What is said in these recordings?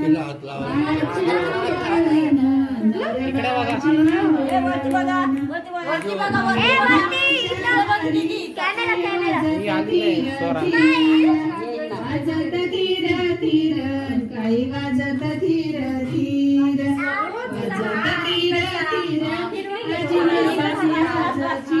तिला हात लावा वाजत धीर धीर काही वाजत धीर धीर वाजत धीर धीर अजिन सासऱ्याची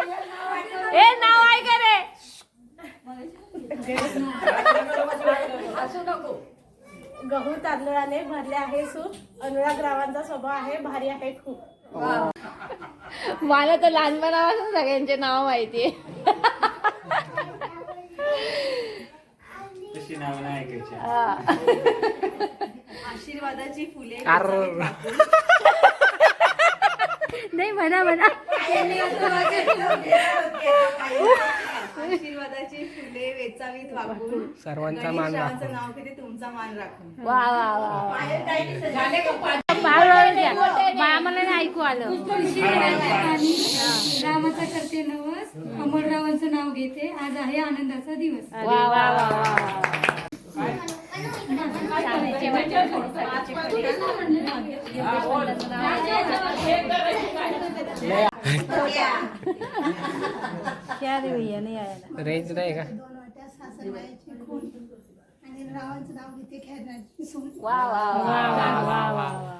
ए नाव आहे का रे. गहू तांदळाने भरले आहे सूप अनुराग रावांचा स्वभाव आहे भारी आहे खूप. मला तर लहानपणापासून सगळ्यांचे नाव माहितीये. तशी नाव नाही ऐकायची. हा. आशीर्वादाची फुले. नाही म्हणा म्हणा. आशीर्वादाची फुले वेचावीत वागून सर्वांचा मान राखून. नाव किती तुमचा मान राखून. वा वा वा वा. आम्हाला नाही ऐकू आलं. रामाचा करते नवस. अमररावांचं नाव घेते. आज आहे आनंदाचा दिवस. वा वा वा वा. क्या रे भैया नहीं आया रेंज नाही का वा वा वा वा वा वा.